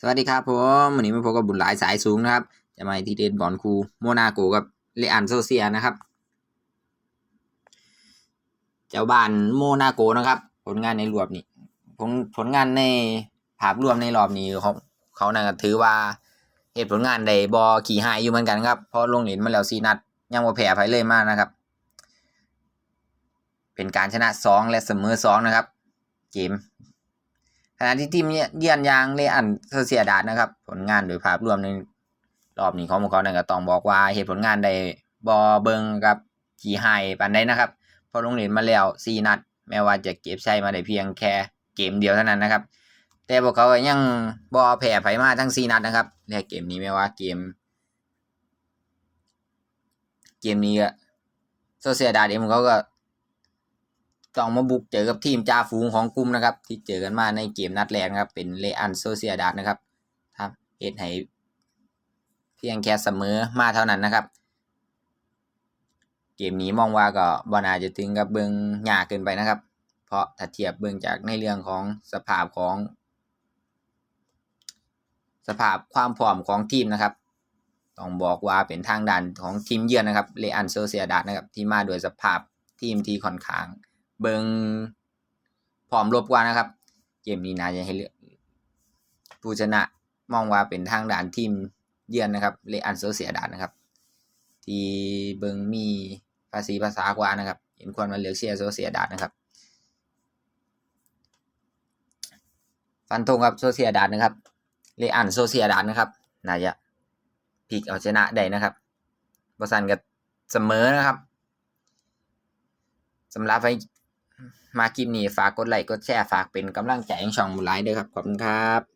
สวัสดีครับผมวันนี้มาพบกับบุญหลายสายสูงนะครับ จะมาที่เดนบอลคูโมนาโกกับเลอันโซเซียนะครับ เจ้าบ้านโมนาโกนะครับ ผลงานในรอบนี้ผลผลงานในภาพรวมในรอบนี้ของเขานะถือว่าเหตุผลงานใดบอขี่หายอยู่เหมือนกันครับเพราะลงเหรียญมาแล้วซีนัด ยังว่าแพ้ไผเลยมากนะครับ เป็นการชนะสองและเสมอสองนะครับ เกม ขณะที่ทีมเยือนยางเลอันโซเซียดาดนะครับ ผลงานโดยภาพรวมในรอบนี้ของพวกเขาเนี่ยก็ต้องบอกว่าเหตุผลงานใดบอเบิงกับขี่ไฮปันได้นะครับพอลงเหรียญมาแล้วสี่นัด แม้ว่าจะเก็บใช้มาได้เพียงแค่เกมเดียวเท่านั้นนะครับ แต่พวกเขาก็ยังบอแพ้ไผมาทั้งสี่นัดนะครับและเกมนี้ไม่ว่าเกม เกมนี้ก็โซเซียดาดเองเขาก็ ต้องมาบุกเจอกับทีมจ่าฝูงของกลุ่มนะครับ ที่เจอกันมาในเกมนัดแรกนะครับ เป็นเลอันโซเซียดาดนะครับครับเหตุให้เพียงแค่เสมอมาเท่านั้นนะครับ เกมนี้มองว่าก็บอนาจะถึงกับเบิงยากเกินไปนะครับ เพราะถ้าเทียบเบิงจากในเรื่องของสภาพของ สภาพความพร้อมของทีมนะครับต้องบอกว่าเป็นทางด้านของทีมเยือนนะครับเลอันโซเซียดาดนะครับที่มาโดยสภาพทีมที่ค่อนข้าง เบิงพร้อมรบกว่านะครับ เกมนี้น่าจะให้เลือกผู้ชนะมองว่าเป็นทางด่านทีมเยือนนะครับเลอันโซเซียดาดนะครับ ที่เบิงมีภาษีภาษากว่านะครับ เห็นควรมาเลือกเชียร์โซเซียดาดนะครับฟันธงครับโซเซียดาดนะครับเลอันโซเซียดาดนะครับน่าจะพลิกเอาชนะได้นะครับบอสันกับเสมอนะครับสำหรับไป มาคลิปนี้ฝากกดไลค์กดแชร์ฝากเป็นกำลังใจให้ช่องบุญไลด้วยครับขอบคุณครับ